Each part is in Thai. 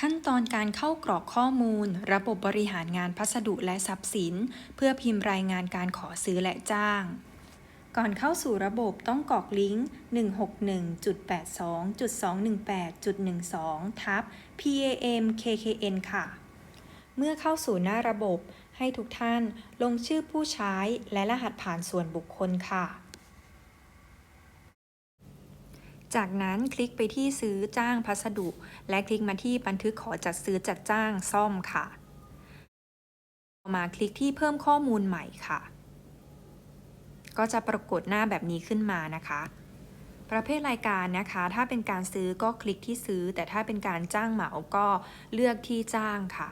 ขั้นตอนการเข้ากรอกข้อมูล ระบบบริหารงานพัสดุและทรัพย์สิน เพื่อพิมพ์รายงานการขอซื้อและจ้าง ก่อนเข้าสู่ระบบต้องกรอกลิงก์ 161.82.218.12 ทับ PAM KKN ค่ะ เมื่อเข้าสู่หน้าระบบให้ทุกท่านลงชื่อผู้ใช้และรหัสผ่านส่วนบุคคลค่ะ จากนั้นคลิกไปที่ซื้อจ้างพัสดุ และคลิกมาที่บันทึกขอจัดซื้อจัดจ้างซ่อมค่ะ มาคลิกที่เพิ่มข้อมูลใหม่ค่ะ ก็จะปรากฏหน้าแบบนี้ขึ้นมานะคะ ประเภทรายการนะคะ ถ้าเป็นการซื้อก็คลิกที่ซื้อ แต่ถ้าเป็นการจ้างเหมาก็เลือกที่จ้างค่ะ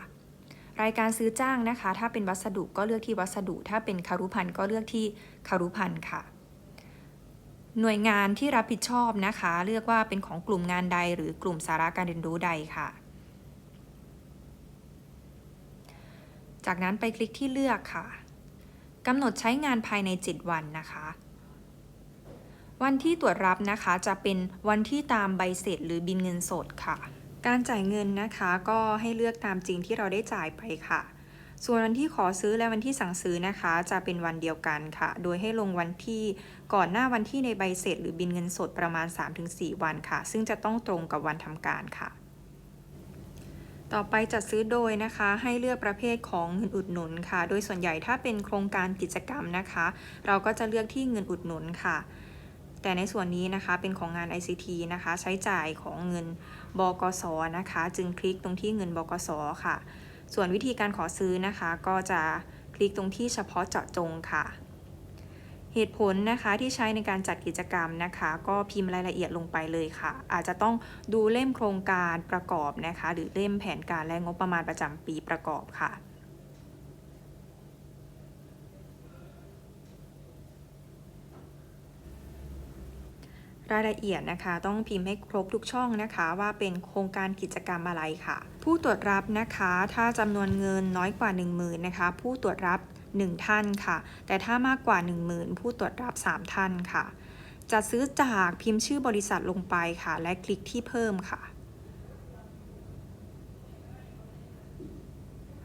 รายการซื้อจ้างนะคะ ถ้าเป็นวัสดุก็เลือกที่วัสดุ ถ้าเป็นคารุพันธ์ก็เลือกที่คารุพันธ์ค่ะ หน่วยงานที่รับผิดชอบนะคะ เลือกว่าเป็นของกลุ่มงานใดหรือกลุ่มสาระการเรียนรู้ใดค่ะ จากนั้นไปคลิกที่เลือกค่ะกำหนดใช้งานภายใน 7 วันนะคะ วันที่ตรวจรับนะคะจะเป็นวันที่ตามใบเสร็จหรือบินเงินสดค่ะ การจ่ายเงินนะคะก็ให้เลือกตามจริงที่เราได้จ่ายไปค่ะ ส่วนวันที่ขอซื้อและวันที่สั่งซื้อนะคะ จะเป็นวันเดียวกันค่ะ โดยให้ลงวันที่ก่อนหน้าวันที่ในใบเสร็จ หรือบินเงินสดประมาณ 3-4 วันค่ะ ซึ่งจะต้องตรงกับวันทำการค่ะต่อไปจัดซื้อโดยนะคะให้เลือกประเภทของเงินอุดหนุนค่ะ โดยส่วนใหญ่ถ้าเป็นโครงการกิจกรรมนะคะ เราก็จะเลือกที่เงินอุดหนุนค่ะ แต่ในส่วนนี้นะคะเป็นของงาน ICT นะคะ ใช้จ่ายของเงินบกสนะคะ จึงคลิกตรงที่เงินบกสค่ะ ส่วนวิธีการขอซื้อนะคะ ก็จะคลิกตรงที่เฉพาะเจาะจงค่ะ เหตุผลนะคะที่ใช้ในการจัดกิจกรรมนะคะ ก็พิมพ์รายละเอียดลงไปเลยค่ะ อาจจะต้องดูเล่มโครงการประกอบนะคะ หรือเล่มแผนการและงบประมาณประจำปีประกอบค่ะรายละเอียดนะคะ ต้องพิมพ์ให้ครบทุกช่องนะคะ ว่าเป็นโครงการกิจกรรมอะไรค่ะ ผู้ตรวจรับนะคะ ถ้าจำนวนเงินน้อยกว่า 10,000นะคะ ผู้ตรวจรับ 1 ท่านค่ะ แต่ถ้ามากกว่า 10,000 ผู้ตรวจรับ 3 ท่านค่ะ จะซื้อจากพิมพ์ชื่อบริษัทลงไปค่ะ และคลิกที่เพิ่มค่ะ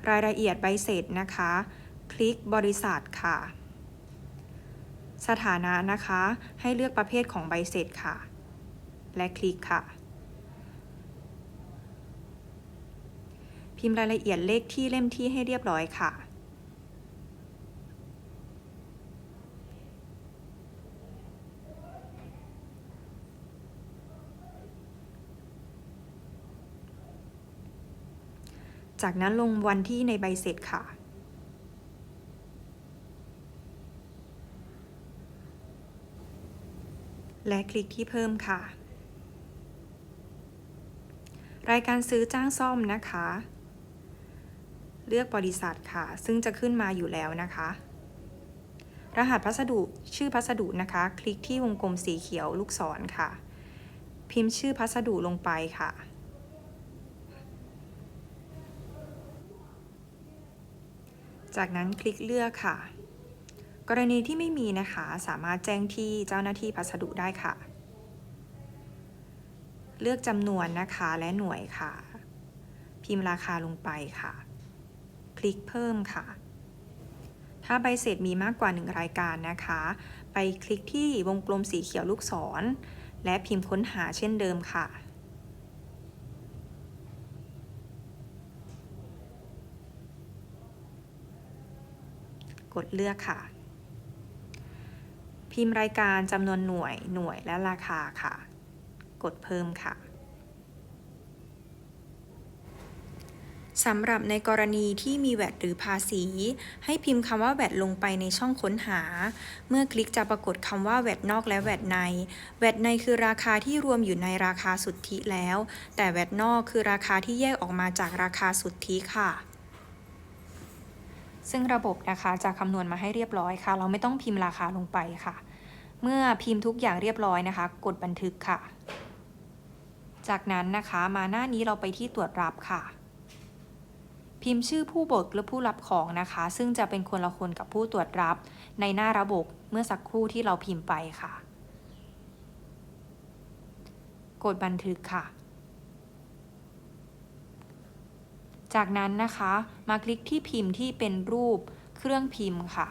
รายละเอียดใบเสร็จนะคะ คลิกบริษัทค่ะ สถานะนะคะ ให้เลือกประเภทของใบเสร็จค่ะ และคลิกค่ะ พิมพ์รายละเอียดเลขที่เล่มที่ให้เรียบร้อยค่ะจากนั้นลงวันที่ในใบเสร็จค่ะ และคลิกที่เพิ่มค่ะ รายการซื้อจ้างซ่อมนะคะ เลือกบริษัทค่ะ ซึ่งจะขึ้นมาอยู่แล้วนะคะ รหัสพัสดุชื่อพัสดุนะคะ คลิกที่วงกลมสีเขียวลูกศรค่ะ พิมพ์ชื่อพัสดุลงไปค่ะจากนั้นคลิกเลือกค่ะ กรณีที่ไม่มีนะคะสามารถแจ้งที่เจ้าหน้าที่พัสดุได้ค่ะ เลือกจำนวนนะคะและหน่วยค่ะ พิมพ์ราคาลงไปค่ะ คลิกเพิ่มค่ะ ถ้าใบเสร็จมีมากกว่า 1 รายการนะคะ ไปคลิกที่วงกลมสีเขียวลูกศร และพิมพ์ค้นหาเช่นเดิมค่ะกดเลือกค่ะ พิมพ์รายการจำนวนหน่วย หน่วยและราคาค่ะ กดเพิ่มค่ะ สำหรับในกรณีที่มีแวดหรือภาษี ให้พิมพ์คำว่าแวดลงไปในช่องค้นหา เมื่อคลิกจะปรากฏคำว่าแวดนอกและแวดใน แวดในคือราคาที่รวมอยู่ในราคาสุทธิแล้ว แต่แวดนอกคือราคาที่แยกออกมาจากราคาสุทธิค่ะ ซึ่งระบบนะคะจะคำนวณมาให้เรียบร้อยค่ะ เราไม่ต้องพิมพ์ราคาลงไปค่ะ เมื่อพิมพ์ทุกอย่างเรียบร้อยนะคะ กดบันทึกค่ะ จากนั้นนะคะมาหน้านี้เราไปที่ตรวจรับค่ะ พิมพ์ชื่อผู้เบิกและผู้รับของนะคะ ซึ่งจะเป็นคนละคนกับผู้ตรวจรับ ในหน้าระบบเมื่อสักครู่ที่เราพิมพ์ไปค่ะ กดบันทึกค่ะ จากนั้นนะคะ มาคลิกที่พิมพ์ที่เป็นรูปเครื่องพิมพ์ค่ะ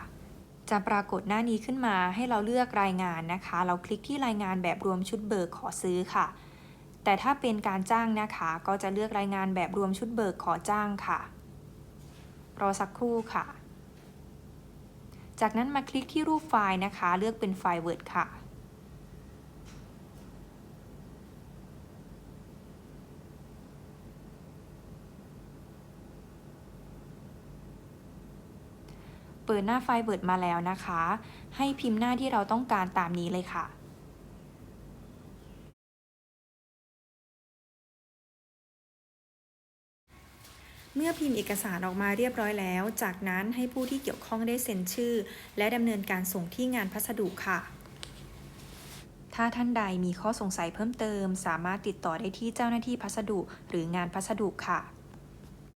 จะปรากฏหน้านี้ขึ้นมาให้เราเลือกรายงานนะคะ เราคลิกที่รายงานแบบรวมชุดเบิกขอซื้อค่ะแต่ถ้าเป็นการจ้างนะคะ ก็จะเลือกรายงานแบบรวมชุดเบิกขอจ้างค่ะ รอสักครู่ค่ะ จากนั้นมาคลิกที่รูปไฟล์นะคะ เลือกเป็นไฟล์ Word ค่ะเปิดหน้าไฟล์ Word มาแล้วนะคะ ให้พิมพ์หน้าที่เราต้องการตามนี้เลยค่ะ เมื่อพิมพ์เอกสารออกมาเรียบร้อยแล้ว จากนั้นให้ผู้ที่เกี่ยวข้องได้เซ็นชื่อ และดำเนินการส่งที่งานพัสดุค่ะ ถ้าท่านใดมีข้อสงสัยเพิ่มเติม สามารถติดต่อได้ที่เจ้าหน้าที่พัสดุ หรืองานพัสดุค่ะ